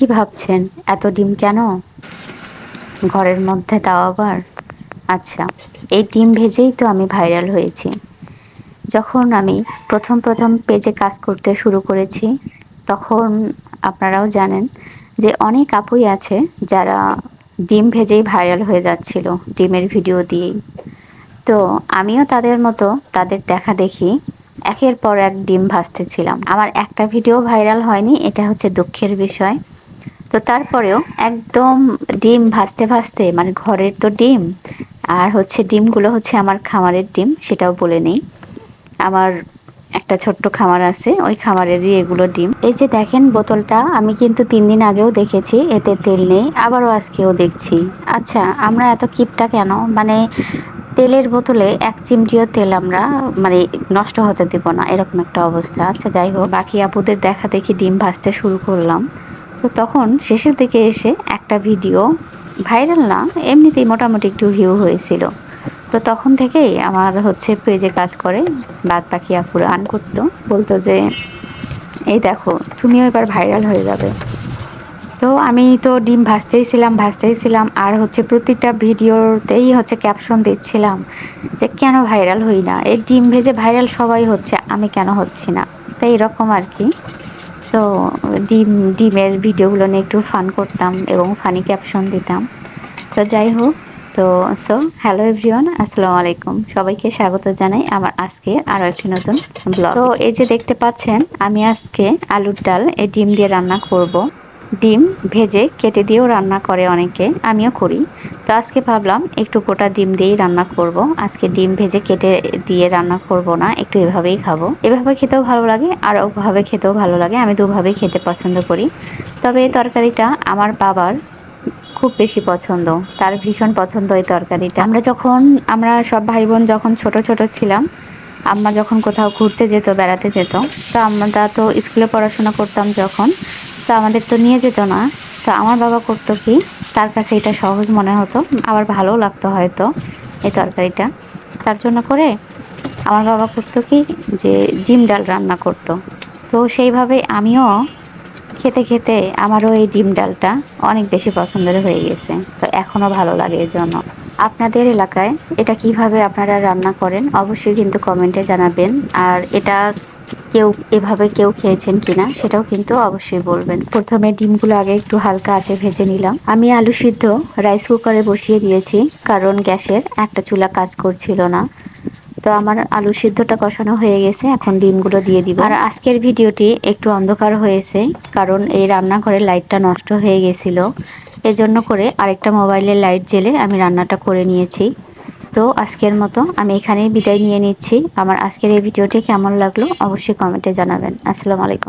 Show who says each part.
Speaker 1: কি ভাবছেন? এত ডিম কেন? ঘরের মধ্যে তাও আবার? আচ্ছা এই ডিম ভেজেই তো আমি ভাইরাল হয়েছি। যখন আমি প্রথম প্রথম পেজে কাজ করতে শুরু করেছি, তখন আপনারাও জানেন যে অনেক আপুই আছে যারা ডিম ভেজেই ভাইরাল হয়ে যাচ্ছিল, ডিমের ভিডিও দিয়েই। তো আমিও তাদের মতো তাদের দেখা দেখি, একের পর এক ডিম ভাজতেছিলাম। আমার একটা ভিডিও ভাইরাল হয়নি, এটা হচ্ছে দুঃখের বিষয়। তো তারপরেও একদম ডিম ভাজতে ভাজতে মানে ঘরের তো ডিম, আর হচ্ছে ডিমগুলো হচ্ছে আমার খামারের ডিম, সেটাও বলে নেই। আমার একটা ছোট্ট খামার আছে, ওই খামারেরই এগুলো ডিম। এই যে দেখেন বোতলটা, আমি কিন্তু তিন দিন আগেও দেখেছি, এতে তেল নেই, আবারও আজকেও দেখছি। আচ্ছা আমরা এত কিপটা কেন? মানে তেলের বোতলে এক চিমটিও তেল আমরা মানে নষ্ট হতে দেব না, এরকম একটা অবস্থা। আচ্ছা যাই হোক, বাকি আপুদের দেখা দেখি ডিম ভাজতে শুরু করলাম। তো তখন শেষের দিকে এসে একটা ভিডিও ভাইরাল না, এমনিতেই মোটামুটি একটু ভিউ হয়েছিল। তো তখন থেকেই আমার হচ্ছে পেজে কাজ করে, বাদ পাখি আপুরা আন করতো। বলতো যে, এই দেখো, তুমিও এবার ভাইরাল হয়ে যাবে। তো আমি তো ডিম ভাজতেই ছিলাম ভাজতেই ছিলাম, আর হচ্ছে প্রতিটা ভিডিওতেই হচ্ছে ক্যাপশন দিচ্ছিলাম যে, কেন ভাইরাল হই না? এই ডিম ভেজে ভাইরাল সবাই হচ্ছে, আমি কেন হচ্ছি না? তাই এরকম আর কি। তো ডিম, ডিমের ভিডিওগুলো নিয়ে একটু ফান করতাম এবং ফানি ক্যাপশন দিতাম। তো যাই হোক, তো সো হ্যালো এভরিওয়ান আসসালামু আলাইকুম। সবাইকে স্বাগত জানাই আমার আজকে আরও একটি নতুন ব্লগ তো, এই যে দেখতে পাচ্ছেন, আমি আজকে আলুর ডাল, এই ডিম দিয়ে রান্না করব। ডিম ভেজে কেটে দিয়েও রান্না করে অনেকে, আমিও করি। তো আজকে ভাবলাম একটু গোটা ডিম দিয়েই রান্না করব। আজকে ডিম ভেজে কেটে দিয়ে রান্না করব না, একটু এভাবেই খাব। এভাবে খেতেও ভালো লাগে, আর ওভাবে খেতেও ভালো লাগে, আমি দুভাবেই খেতে পছন্দ করি। তবে এই তরকারিটা আমার বাবার খুব বেশি পছন্দ, তার ভীষণ পছন্দ এই তরকারিটা। আমরা যখন, আমরা সব ভাই বোন যখন ছোট ছোট ছিলাম, আম্মা যখন কোথাও ঘুরতে যেত, বেড়াতে যেত, তো আমরা তো স্কুলে পড়াশোনা করতাম যখন তো আমাদের তো নিয়ে যেত না। তো আমার বাবা করতো কি, তার কাছে এটা সহজ মনে হতো, আবার ভালোও লাগতো হয়তো এই তরকারিটা। তার জন্য করে আমার বাবা করতো কি, যে ডিম ডাল রান্না করতো। তো সেইভাবে আমিও খেতে খেতে আমারও এই ডিম ডালটা অনেক বেশি পছন্দের হয়ে গেছে। তো এখনও ভালো লাগে এর জন্য। আপনাদের এলাকায় এটা কীভাবে আপনারা রান্না করেন, অবশ্যই কিন্তু কমেন্টে জানাবেন। আর এটা কেউ এভাবে কেউ খেয়েছেন কিনা সেটাও কিন্তু অবশ্যই বলবেন। প্রথমে ডিমগুলো আগে একটু হালকা আছে ভেজে নিলাম। আমি আলু সিদ্ধ রাইস কুকারে বসিয়ে দিয়েছি, কারণ গ্যাসের একটা চুলা কাজ করছিল না। তো আমার আলু সিদ্ধটা কষানো হয়ে গেছে, এখন ডিমগুলো দিয়ে দিব। আর আজকের ভিডিওটি একটু অন্ধকার হয়েছে, কারণ এই রান্নাঘরের লাইটটা নষ্ট হয়ে গেছিল। এজন্য করে আরেকটা মোবাইলের লাইট জেলে আমি রান্নাটা করে নিয়েছি। তো আজকের মতো আমি এখানেই বিদায় নিয়ে নিচ্ছি। আমার আজকের এই ভিডিওটি কেমন লাগল অবশ্যই কমেন্টে জানাবেন। আসসালামু আলাইকুম।